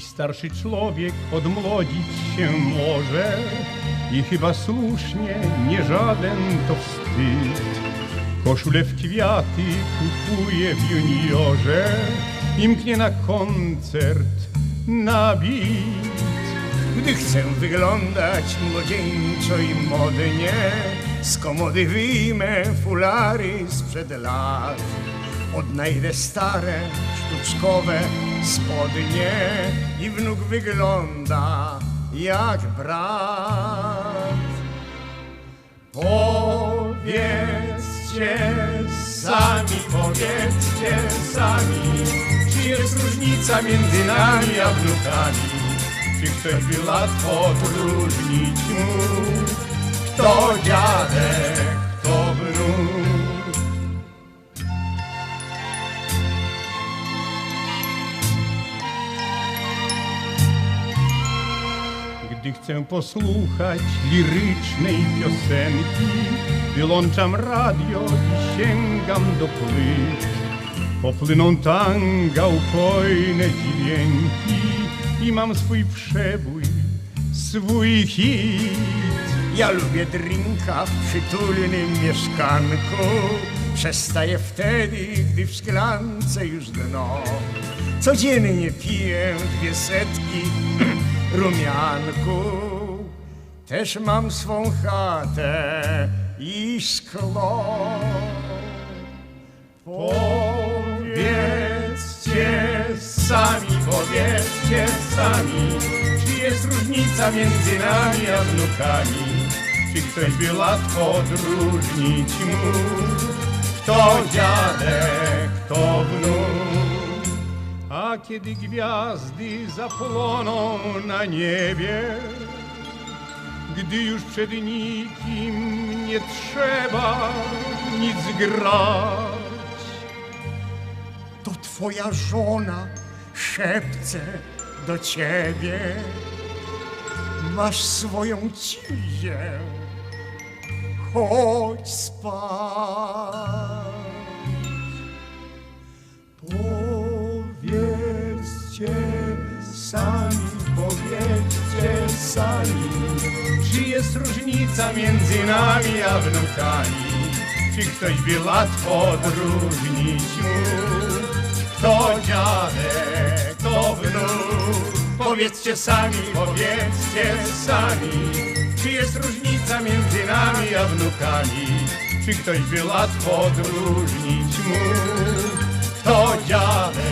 starszy człowiek odmłodzić się może i chyba słusznie nie żaden to wstyd. Koszulę w kwiaty kupuje w juniorze i mknie na koncert na bit. Gdy chcę wyglądać młodzieńczo i modnie, z komody wyjmę fulary sprzed lat. Odnajdę stare, sztuczkowe spodnie i wnuk wygląda jak brat. Powiedzcie sami, powiedzcie sami, czy jest różnica między nami a wnukami? Czy ktoś by łatwo odróżnić mógł, kto dziadek, Gdy chcę posłuchać lirycznej piosenki, wyłączam radio i sięgam do płyt. Popłyną tanga, upojne dźwięki i mam swój przebój, swój hit. Ja lubię drinka w przytulnym mieszkanku. Przestaję wtedy, gdy w szklance już dno. Codziennie piję dwie setki rumianku. Też mam swą chatę i szkło. Powiedzcie sami, powiedzcie sami, czy jest różnica między nami a wnukami? Czy ktoś by łatwo odróżnić mógł, kto dziadek, kto wnuk? Kiedy gwiazdy zapłoną na niebie, gdy już przed nikim nie trzeba nic grać, To twoja żona szepce do ciebie. Masz swoją cizię. Chodź spać. Sami, powiedzcie sami, czy jest różnica między nami a wnukami? Czy ktoś by łatwo odróżnić mógł, kto dziadek, kto wnuk? Powiedzcie sami, powiedzcie sami, czy jest różnica między nami a wnukami? Czy ktoś by łatwo odróżnić mógł, kto dziadek,